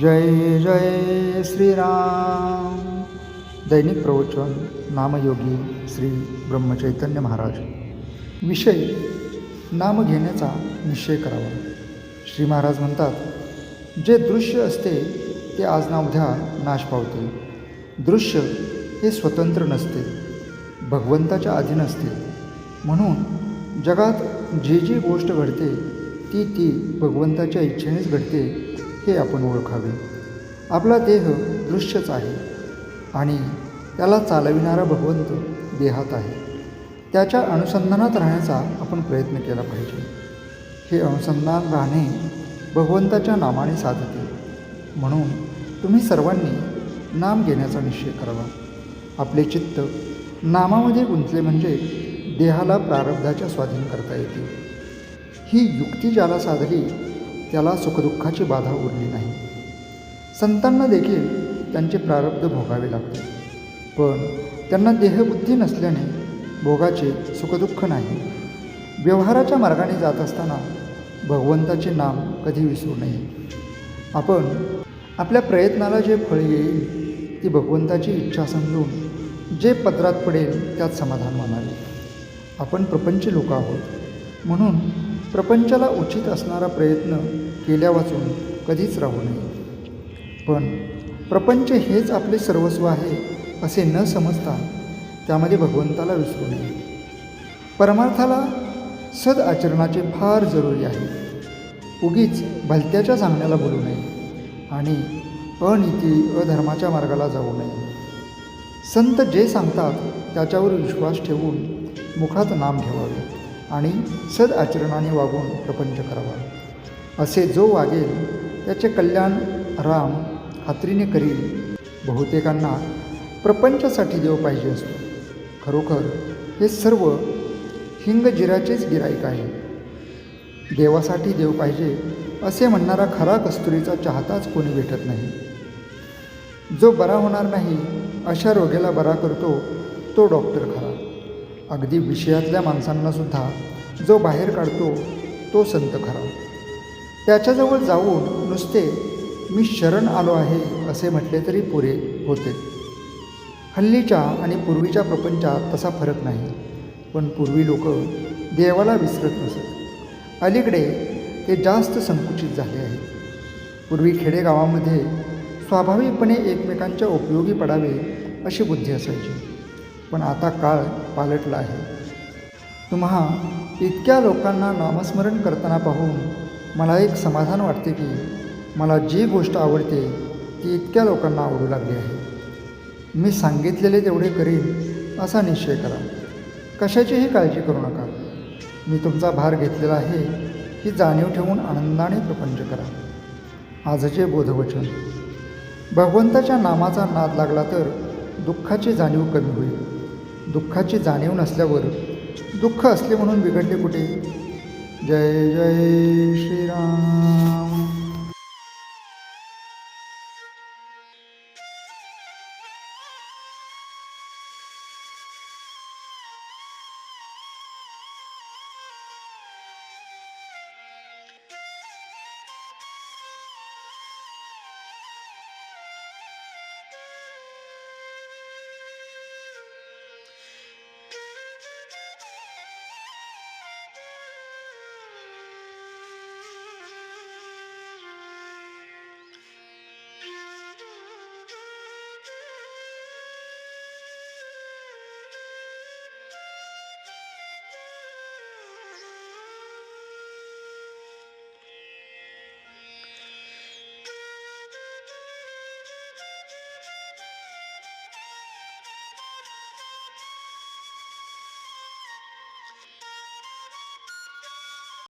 जय जय श्रीराम. दैनिक प्रवचन नामयोगी श्री ब्रह्मचैतन्य महाराज. विषय नाम घेण्याचा निश्चय करावा. श्री महाराज म्हणतात जे दृश्य असते ते आज ना उद्या नाश पावते. दृश्य हे स्वतंत्र नसते भगवंताच्या अधीन असते. म्हणून जगात जी जी गोष्ट घडते ती ती भगवंताच्या इच्छेनेच घडते. हे आपण ओळखावे. आपला देह दृश्यच आहे आणि त्याला चालविणारा भगवंत देहात आहे. त्याच्या अनुसंधानात राहण्याचा आपण प्रयत्न केला पाहिजे. हे अनुसंधान राहणे भगवंताच्या नामाने साधते. म्हणून तुम्ही सर्वांनी नाम घेण्याचा निश्चय करावा. आपले चित्त नामामध्ये गुंतले म्हणजे देहाला प्रारब्धाच्या स्वाधीन करता येते. ही युक्ती ज्याला साधली त्याला सुखदुःखाची बाधा उरली नाही. संतांना देखील त्यांचे प्रारब्ध भोगावे लागते. पण त्यांना देहबुद्धी नसल्याने भोगाचे सुखदुःख नाही. व्यवहाराच्या मार्गाने जात असताना भगवंताचे नाम कधी विसरू नये. आपण आपल्या प्रयत्नाला जे फळ येईल ती भगवंताची इच्छा समजून जे पत्रात पडेल त्यात समाधान मानावे. आपण प्रपंच लोक आहोत. म्हणून प्रपंचाला उचित असणारा प्रयत्न केल्या वाचून कधीच राहू नये. पण प्रपंच हेच आपले सर्वस्व आहे असे न समजता त्यामध्ये भगवंताला विसरू नये. परमार्थाला सद आचरणाचे फार जरुरी आहे. उगीच भलत्याच्या सांगण्याला बोलू नये आणि अनिती अधर्माच्या मार्गाला जाऊ नये. संत जे सांगतात त्याच्यावर विश्वास ठेवून मुखात नाम घ्यावं आणि सद आचरणाने वागून प्रपंच करावा. असे जो वागेल त्याचे कल्याण राम खात्रीने करील. बहुतेकांना प्रपंचासाठी देव पाहिजे असतो. खरोखर हे सर्व हिंगजिराचेच गिराईक आहे. देवासाठी देव पाहिजे असे म्हणणारा खरा कस्तुरीचा चाहताच कोणी भेटत नाही. जो बरा होणार नाही अशा रोग्याला बरा करतो तो डॉक्टर खरा. अगदी विषयातल्या माणसांनासुद्धा जो बाहेर काढतो तो संत खरा. त्याच्याजवळ जाऊन नुसते मी शरण आलो आहे असे म्हटले तरी पुरे होते. हल्लीच्या आणि पूर्वीच्या प्रपंचात तसा फरक नाही पण पूर्वी लोक देवाला विसरत नसत. अलीकडे ते जास्त संकुचित झाले आहे. पूर्वी खेडेगावामध्ये स्वाभाविकपणे एकमेकांच्या उपयोगी पडावे अशी बुद्धी असायची. पण आता काळ पालटला आहे. तुम्हा इतक्या लोकांना नामस्मरण करताना पाहून मला एक समाधान वाटते की मला जी गोष्ट आवडते ती इतक्या लोकांना आवडू लागली आहे. मी सांगितलेले तेवढे करीन असा निश्चय करा. कशाचीही काळजी करू नका. मी तुमचा भार घेतलेला आहे ही जाणीव ठेवून आनंदाने प्रपंच करा. आजचे बोधवचन. भगवंताच्या नामाचा नाद लागला तर दुःखाची जाणीव कमी होईल. दुःखाची जाणीव नसल्यावर दुःख असले म्हणून बिघडले कुठे? जय जय श्रीराम.